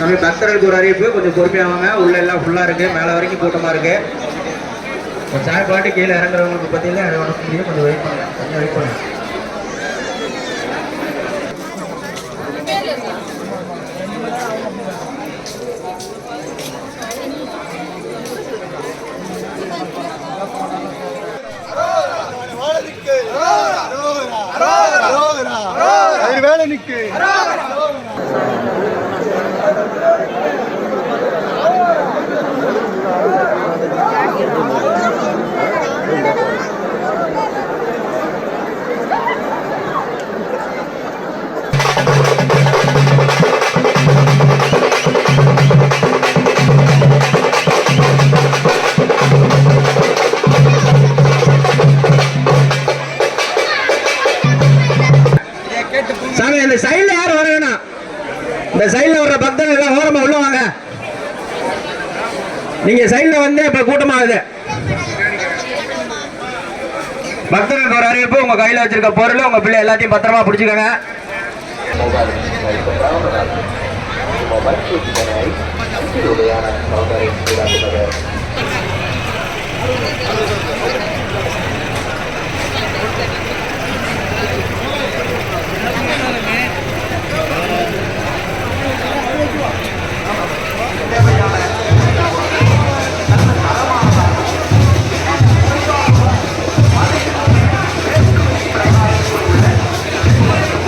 நம்ம பக்தர்களுக்கு ஒரு அறிவிப்பு கொஞ்சம் பொறுமையாக வாங்க. உள்ள எல்லாம் ஃபுல்லாக இருக்கு. மேலே வரைக்கும் கூட்டமாக இருக்கு. கொஞ்சம் சாய் பாட்டு கீழே இறங்குறவங்களுக்கு பார்த்தீங்கன்னா ஒன்று முடியும் கொஞ்சம் வெயிட் பண்ணுங்க. கொஞ்சம் வெயிட் பண்ணுங்க. வேலனுக்கு இந்த சைடுல யாரும் வர வேணாம் இந்த சைடுல வர்ற பக்தர்கள் எல்லாம் ஓரமா உள்ள வாங்க. நீங்க சைடுல வந்து இப்ப கூட்டமாகுது. பக்தர்களுக்கு ஒரு அறிவிப்பு உங்க கையில வச்சிருக்க பொருள் உங்க பிள்ளை எல்லாத்தையும் பத்திரமா பிடிச்சுக்கோங்க. மொபைல்